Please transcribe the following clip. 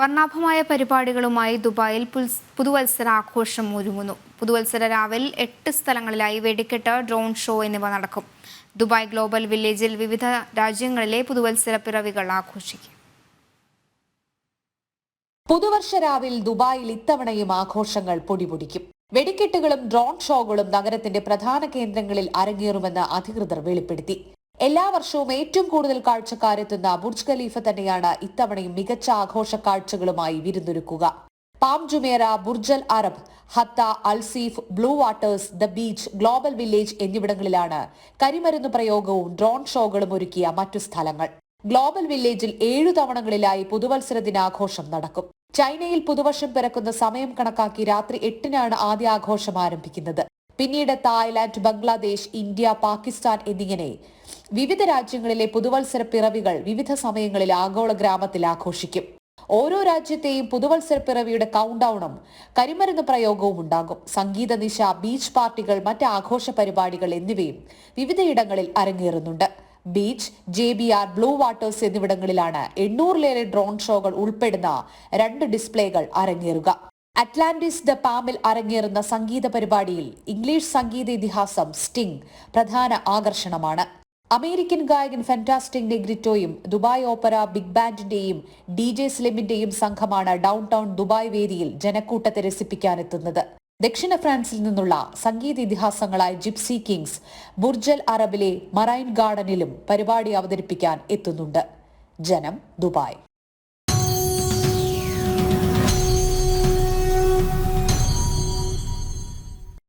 വർണാഭമായ പരിപാടികളുമായി ദുബായിൽ പുതുവത്സരാഘോഷം ഒരുങ്ങുന്നു. പുതുവത്സര രാവിൽ എട്ട് സ്ഥലങ്ങളിലായി വെടിക്കെട്ട് ഡ്രോൺ ഷോ എന്നിവ നടക്കും. ദുബായ് ഗ്ലോബൽ വില്ലേജിൽ വിവിധ രാജ്യങ്ങളിലെ പുതുവത്സര പിറവികൾ ആഘോഷിക്കും. പുതുവർഷ രാവിൽ ദുബായിൽ ഇത്തവണയും ആഘോഷങ്ങൾ പൊടിപൊടിക്കും. വെടിക്കെട്ടുകളും ഡ്രോൺ ഷോകളും നഗരത്തിന്റെ പ്രധാന കേന്ദ്രങ്ങളിൽ അരങ്ങേറുമെന്ന് അധികൃതർ വെളിപ്പെടുത്തി. എല്ലാ വർഷവും ഏറ്റവും കൂടുതൽ കാഴ്ചക്കാരെത്തുന്ന ബുർജ് ഖലീഫ തന്നെയാണ് ഇത്തവണയും മികച്ച ആഘോഷ കാഴ്ചകളുമായി വിരുന്നൊരുക്കുക. Palm Jumeirah Burj al Arab Hatta Al Seef Blue Waters the Beach Global Village എന്നിവിടങ്ങളിലാണ് കരിമരുന്ന് പ്രയോഗവും ഡ്രോൺ ഷോകളും ഒരുക്കിയ മറ്റു സ്ഥലങ്ങൾ. ഗ്ലോബൽ വില്ലേജിൽ ഏഴു തവണകളിലായി പുതുവത്സര ദിനാഘോഷം നടക്കും. ചൈനയിൽ പുതുവർഷം പിറക്കുന്ന സമയം കണക്കാക്കി രാത്രി എട്ടിനാണ് ആദ്യ ആഘോഷം ആരംഭിക്കുന്നത്. പിന്നീട് തായ്ലാന്റ് ബംഗ്ലാദേശ് ഇന്ത്യ പാകിസ്ഥാൻ എന്നിങ്ങനെ വിവിധ രാജ്യങ്ങളിലെ പുതുവത്സര പിറവികൾ വിവിധ സമയങ്ങളിൽ ആഗോള ഗ്രാമത്തിൽ ആഘോഷിക്കും. ഓരോ രാജ്യത്തെയും പുതുവത്സര പിറവിയുടെ കൗണ്ട് കരിമരുന്ന് പ്രയോഗവും ഉണ്ടാകും. സംഗീത നിശ ബീച്ച് പാർട്ടികൾ മറ്റ് ആഘോഷ പരിപാടികൾ എന്നിവയും വിവിധയിടങ്ങളിൽ അരങ്ങേറുന്നുണ്ട്. Beach J B R Blue Waters എന്നിവിടങ്ങളിലാണ് എണ്ണൂറിലേറെ ഡ്രോൺ ഷോകൾ ഉൾപ്പെടുന്ന രണ്ട് ഡിസ്പ്ലേകൾ അരങ്ങേറുക. അറ്റ്ലാന്റിസ് ദ പാമിൽ അരങ്ങേറുന്ന സംഗീത പരിപാടിയിൽ ഇംഗ്ലീഷ് സംഗീത ഇതിഹാസം സ്റ്റിംഗ് പ്രധാന ആകർഷണമാണ്. അമേരിക്കൻ ഗായകൻ ഫാന്റാസ്റ്റിക് നെഗ്രിറ്റോയും ദുബായ് ഓപ്പറ ബിഗ് ബാൻഡിന്റെയും ഡി ജെ സ്ലിമിന്റെയും സംഘമാണ് ഡൗൺ ടൗൺ ദുബായ് വേദിയിൽ ജനക്കൂട്ടത്തെ രസിപ്പിക്കാനെത്തുന്നത്. ദക്ഷിണ ഫ്രാൻസിൽ നിന്നുള്ള സംഗീത ഇതിഹാസങ്ങളായ ജിപ്സി കിങ്സ് ബുർജൽ അറബിലെ മറൈൻ ഗാർഡനിലും പരിപാടി അവതരിപ്പിക്കാൻ എത്തുന്നുണ്ട്. ജനം ദുബായ്.